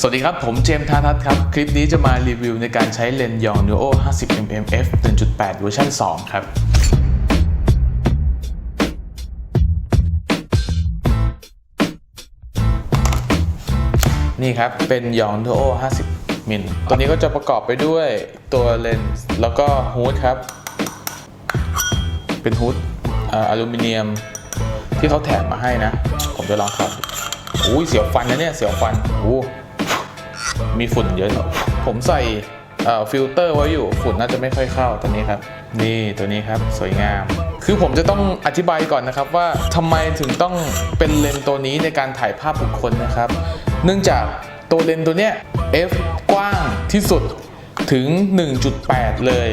สวัสดีครับ ผมเจมส์ธาทัศน์ครับ คลิปนี้จะมารีวิวในการใช้เลนส์ยอง Nuo 50mm f 1.8 เวอร์ชัน2 ครับนี่ครับ เป็นยอง Nuo 50มิลตัวนี้ก็จะประกอบไปด้วยตัวเลนส์แล้วก็ฮูดครับ เป็นฮูดอ่าอลูมิเนียมที่เขาแถมมาให้นะ ผมจะลองถอดดูอุ้ยเสียวฟันนะเนี่ย เสียวฟันโอ้ มีฝุ่นเยอะ ผมใส่ฟิลเตอร์ไว้อยู่ฝุ่นน่าจะไม่ค่อยเข้าตัวนี้ครับ นี่ตัวนี้ครับสวยงาม คือผมจะต้องอธิบายก่อนนะครับว่าทำไมถึงต้องเป็นเลนส์ตัวนี้ในการถ่ายภาพบุคคลนะครับ เนื่องจากตัวเลนส์ตัวเนี้ย f กว้างที่สุดถึง 1.8 เลย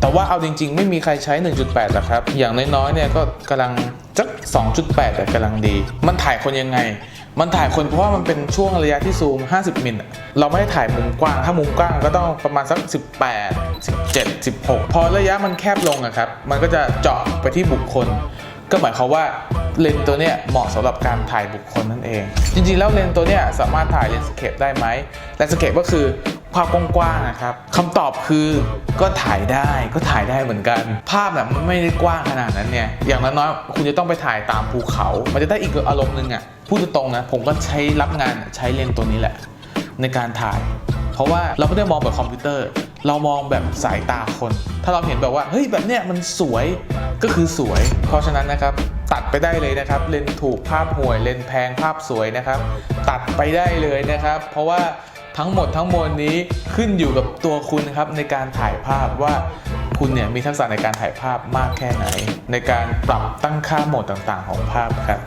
แต่ว่าเอาจริง ๆ ไม่มีใครใช้ 1.8หรอกครับ อย่างน้อยๆเนี่ยก็กำลังจัก2.8แต่กำลังดี มันถ่ายคนยังไง มันถ่ายคนเพราะว่ามันเป็นช่วงระยะที่ซูม 50 มิลเราไม่ได้ถ่ายมุมกว้าง ถ้ามุมกว้างก็ต้องประมาณสัก 18 17 16 พอระยะมันแคบลงอะครับ มันก็จะเจาะไปที่บุคคล ก็หมายความว่าเลนส์ตัวเนี้ยเหมาะสำหรับการถ่ายบุคคลนั่นเอง จริงๆ แล้วเลนส์ตัวเนี้ยสามารถถ่ายเลนส์เคปได้ไหมเลนส์สเคปก็คือ ภาพกว้างๆนะครับคำตอบคือก็ถ่ายได้ก็ถ่ายได้เหมือนกัน ภาพแบบมันไม่ได้กว้างขนาดนั้นเนี่ยอย่างน้อยๆคุณจะต้องไปถ่ายตามภูเขา มันจะได้อีกอารมณ์หนึงอะพูดตรงๆนะผมก็ใช้รับงานใช้เลนส์ตัวนี้แหละ ในการถ่าย เพราะว่าเราไม่ได้มองแบบคอมพิวเตอร์ เรามองแบบสายตาคน ถ้าเราเห็นแบบว่าเฮ้ยแบบเนี้ยมันสวยก็คือสวย เพราะฉะนั้นนะครับตัดไปได้เลยนะครับ เลนถูกภาพห่วยเลนแพงภาพสวยนะครับ ตัดไปได้เลยนะครับ เพราะว่า ทั้งหมดทั้งมวลนี้ขึ้นอยู่กับตัวคุณครับในการถ่ายภาพว่าคุณเนี่ยมีทักษะในการถ่ายภาพมากแค่ไหน ในการปรับตั้งค่าโหมดต่างๆ ของภาพครับ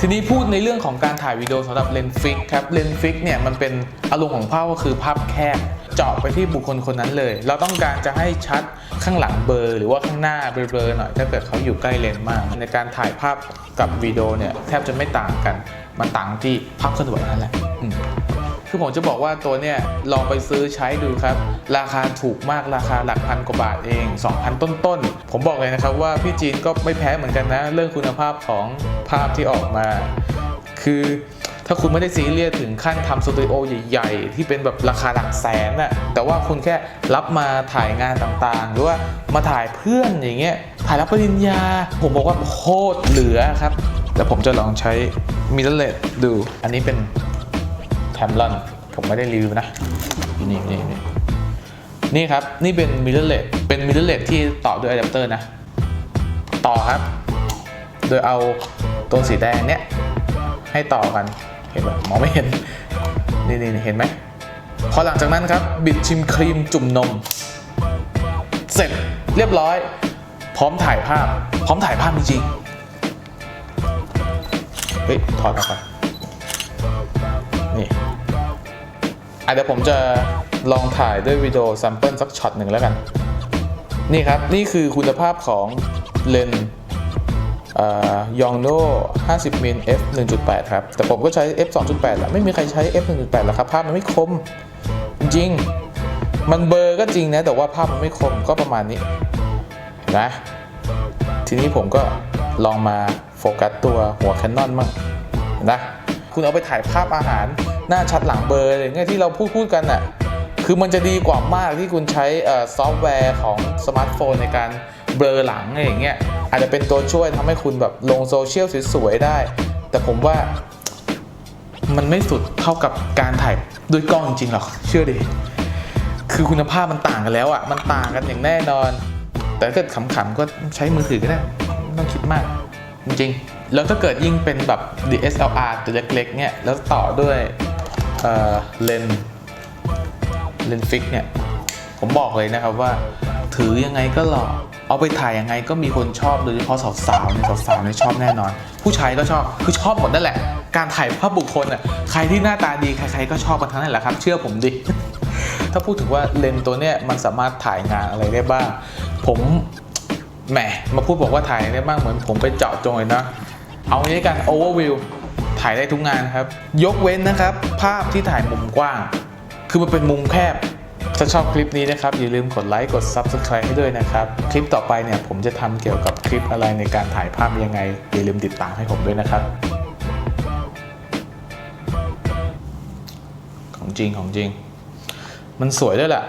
ทีนี้พูดในเรื่องของการถ่ายวิดีโอสำหรับเลนส์ฟิกครับเลนส์ฟิกเนี่ยมันเป็นอารมณ์ของภาพก็คือภาพแคบเจาะไปที่บุคคลคนนั้นเลย เราต้องการจะให้ชัดข้างหลังเบลอหรือว่าข้างหน้าเบลอๆหน่อยถ้าเกิดเขาอยู่ใกล้เลนส์มาก ในการถ่ายภาพกับวิดีโอเนี่ยแทบจะไม่ต่างกัน มันต่างที่ภาพเคลื่อนไหวนั่นแหละ คือผมจะบอกว่าตัวเนี่ยลองไปซื้อใช้ดูครับ ราคาถูกมากราคาหลักพันกว่าบาทเอง 2,000 ต้นๆ ผมบอกเลยนะครับว่าพี่จีนก็ไม่แพ้เหมือนกันนะ เรื่องคุณภาพของภาพที่ออกมา คือถ้าคุณไม่ได้ซีเรียสถึงขั้นทำสตูดิโอใหญ่ๆ ที่เป็นแบบราคาหลักแสนน่ะแต่ว่าคุณแค่รับมาถ่ายงานต่างๆ หรือว่ามาถ่ายเพื่อนอย่างเงี้ยถ่ายรับปริญญา ผมบอกว่าโคตรเหลือครับแต่ผมจะลองใช้มิเรเลตดู อันนี้เป็น มลอนผมไม่ได้รีวิวนะ นี่นี่นี่นี่ครับ นี่เป็นมิเรเลตเป็นมิเรเลตที่ต่อด้วยอะแดปเตอร์นะ ต่อครับ โดยเอาตัวสีแดงเนี้ยให้ต่อกันเห็นไหมมองไม่เห็น นี่นี่เห็นไหมพอหลังจากนั้นครับ บิดชิมครีมจุ่มนม เสร็จเรียบร้อย พร้อมถ่ายภาพ พร้อมถ่ายภาพจริงเฮ้ยถอดออกก่อน เดี๋ยวผมจะลองถ่ายด้วยวิดีโอซัมเปิลสักช็อตหนึ่งแล้วกัน นี่ครับ นี่คือคุณภาพของเลนยองโน่50มิล f 1.8 ครับ แต่ผมก็ใช้ f 2.8แหละไม่มีใครใช้ f 1.8หรอกครับ ภาพมันไม่คม จริง มันเบอร์ก็จริงนะ แต่ว่าภาพมันไม่คมก็ประมาณนี้นไหมทีนี้ผมก็ลองมาโฟกัสตัวหัวแคนนอนมั่งนไหม คุณเอาไปถ่ายภาพอาหาร หน้าชัดหลังเบลอร์อะไรเงี้ยที่เราพูดพูดกันน่ะคือมันจะดีกว่ามากที่คุณใช้ซอฟต์แวร์ของสมาร์ทโฟนในการเบลอหลังอะไรอย่างเงี้ยอาจจะเป็นตัวช่วยทำให้คุณแบบลงโซเชียลสวยๆได้ แต่ผมว่ามันไม่สุดเท่ากับการถ่ายด้วยกล้องจริงๆหรอกเชื่อดิคือคุณภาพมันต่างกันแล้วอะมันต่างกันอย่างแน่นอน แต่ถ้าเกิดขำๆก็ใช้มือถือก็ได้ ไม่ต้องคิดมาก จริงๆ แล้วถ้าเกิดยิ่งเป็นแบบ DSLR ตัวเล็กๆเนี่ย แล้วต่อด้วยเลนเลนฟิกเนี่ย ผมบอกเลยนะครับว่า ถือยังไงก็หล่อ เอาไปถ่ายยังไงก็มีคนชอบโดยเฉพาะสาวๆเนี่ยสาวๆเนี่ยชอบแน่นอน ผู้ชายก็ชอบ คือชอบหมดนั่นแหละ การถ่ายภาพบุคคลอะ ใครที่หน้าตาดี ใครๆก็ชอบกันทั้งนั้นแหละครับ เชื่อผมดิ ถ้าพูดถึงว่าเลนตัวเนี้ยมันสามารถถ่ายงานอะไรได้บ้าง ผม แหมมาพูดบอกว่าถ่ายได้บ้างเหมือนผมไปเจาะจงเลยนะ เอางี้กันโอเวอร์วิวถ่ายได้ทุกงานครับ ยกเว้นนะครับ ภาพที่ถ่ายมุมกว้าง คือมันเป็นมุมแคบ ถ้าชอบคลิปนี้นะครับ อย่าลืมกดไลค์กด Subscribe ให้ด้วยนะครับ คลิปต่อไปเนี่ยผมจะทำเกี่ยวกับคลิปอะไรในการถ่ายภาพยังไง อย่าลืมติดตามให้ผมด้วยนะครับ ของจริงของจริง มันสวยด้วยแหละ